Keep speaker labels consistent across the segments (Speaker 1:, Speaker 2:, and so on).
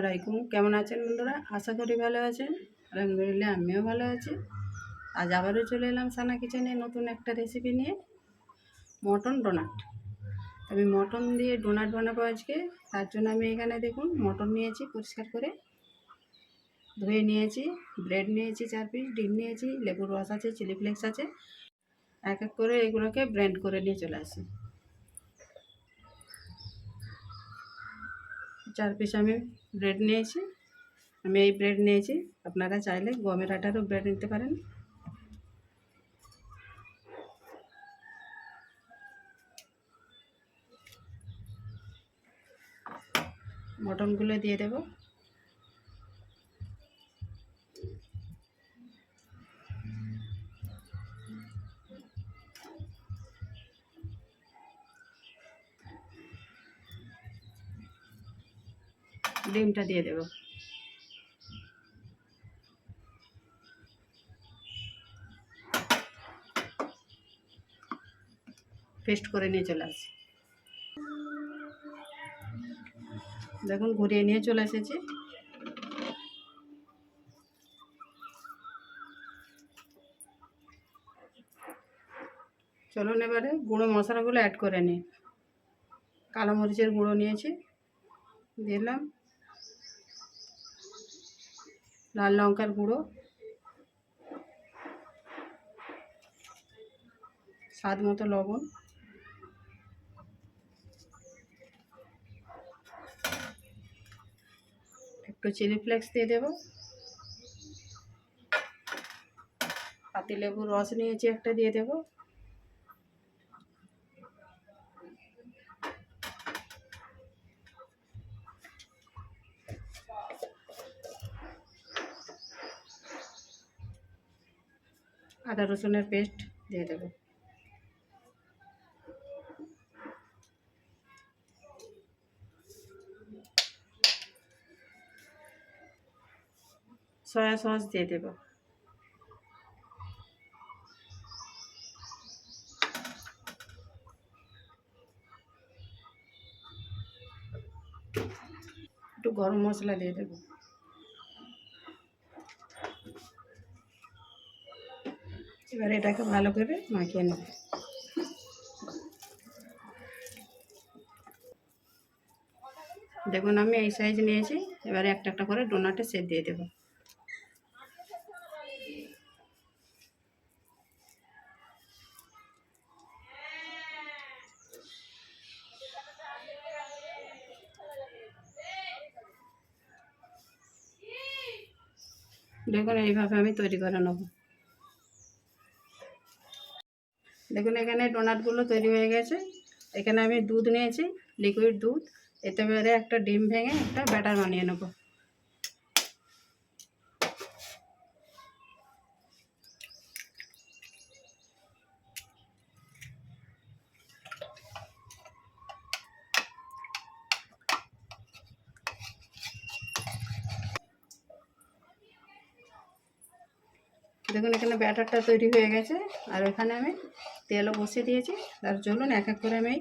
Speaker 1: আলাইকুম। কেমন আছেন বন্ধুরা? আশা করি ভালো আছেন। আলহামদুলিল্লাহ, আমিও ভালো আছি। আজ আবারও চলে এলাম সানা কিচেনে নতুন একটা রেসিপি নিয়ে। Mutton donut. আমি মটন দিয়ে ডোনাট বানাবো আজকে। তার জন্য আমি এখানে দেখুন, মটন নিয়েছি পরিষ্কার করে। ধুয়ে নিয়েছি ব্রেড নিয়েছি চার পিস ডিম নিয়েছি, লেবুর রস আছে চিলি ফ্লেক্স আছে। এক এক করে এগুলোকে ব্লেন্ড করে নিয়ে চলে আসি। চার পিস আমি ব্রেড নিয়েছি। আমি এই ব্রেড নিয়েছি। আপনারা চাইলে গমের আটারও ব্রেড নিতে পারেন। মটনগুলো দিয়ে দেব। ডিমটা দিয়ে দেব। পেস্ট করে নিয়ে চলে আসি দেখুন, ঘুরিয়ে নিয়ে চলে এসেছি। চলুন এবারে গুঁড়ো মশলাগুলো অ্যাড করে নিই। কালো মরিচের গুঁড়ো নিয়েছি, দিলাম। লাল লঙ্কার গুঁড়ো, স্বাদ মতো লবণ, একটু চিলি ফ্লেক্স দিয়ে দেব। পাতি লেবুর রস নিয়েছি একটা দিয়ে দেব। আদা রসুনের পেস্ট দিয়ে দেবো। সয়া সস দিয়ে দেব। একটু গরম মশলা দিয়ে দেব। এবার এটাকে ভালো করে মাখিয়ে নেব। দেখুন, আমি এই সাইজ নিয়েছি, এবারে একটা একটা করে ডোনাটে সেট দিয়ে দেবো। দেখুন, এইভাবে আমি তৈরি করে নেব। দেখুন এখানে ডোনাটগুলো তৈরি হয়ে গেছে। এখানে আমি দুধ নিয়েছি লিকুইড দুধ। এতে বেড়ে একটা ডিম ভেঙে একটা ব্যাটার বানিয়ে নেব। দেখুন, এখানে ব্যাটারটা তৈরি হয়ে গেছে। আর ওখানে আমি তেলও বসিয়ে দিয়েছি। তার চলুন এক এক করে আমি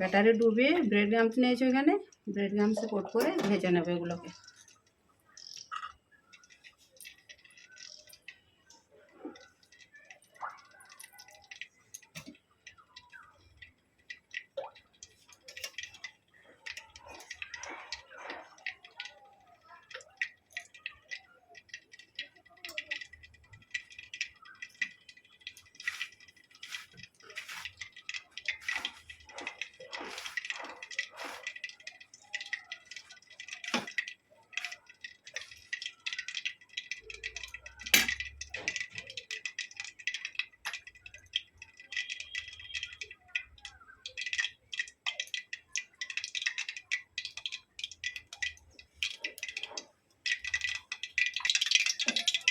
Speaker 1: ব্যাটারে ডুবিয়ে ব্রেড গামস নিয়েছি ওখানে। ব্রেড গামসে কোট করে ভেজে নেব এগুলোকে।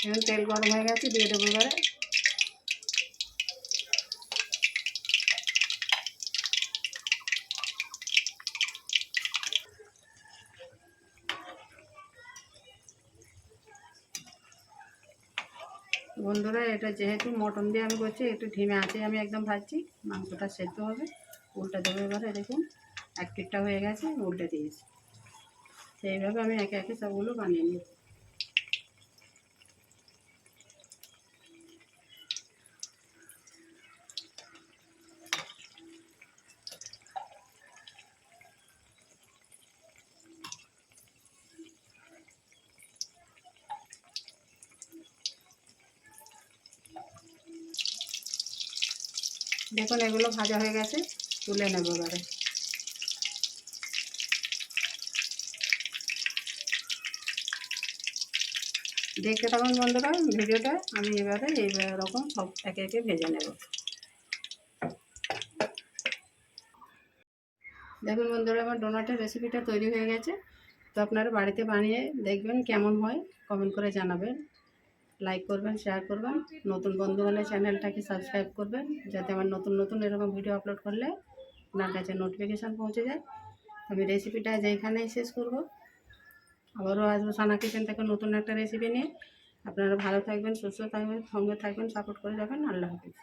Speaker 1: এখন তেল গরম হয়ে গেছে, দিয়ে দেবো এবারে। বন্ধুরা, এটা যেহেতু মটন দিয়ে আমি করছি, একটু ঢিমে আছে, আমি একদম ভাজছি। মাংসটা সেদ্ধ হবে, উল্টে দেবো এবারে, দেখুন, এক পিঠটা হয়ে গেছে, উল্টে দিয়েছি। তো এইভাবে আমি একে একে সবগুলো বানিয়ে নিই দেখুন, এগুলো ভাজা হয়ে গেছে, তুলে নেব এবারে। দেখতে থাকুন বন্ধুরা, ভিডিওটা, আমি এবারে এই রকম সব একে একে ভেজে নেব। দেখুন বন্ধুরা, আমার ডোনাটের রেসিপিটা তৈরি হয়ে গেছে। তো আপনারা বাড়িতে বানিয়ে দেখবেন কেমন হয় কমেন্ট করে জানাবেন। লাইক করবেন শেয়ার করবেন। নতুন বন্ধু হলে চ্যানেলটাকে সাবস্ক্রাইব করবেন, যাতে আমার নতুন নতুন এরকম ভিডিও আপলোড করলে আপনার কাছে নোটিফিকেশান পৌঁছে যায়। আমি রেসিপিটা যেইখানেই শেষ করব, আবারও আসব সানা কিচেন থেকে নতুন একটা রেসিপি নিয়ে। আপনারা ভালো থাকবেন, সুস্থ থাকবেন, সঙ্গে থাকবেন সাপোর্ট করে যাবেন। আল্লাহ হাফিজ।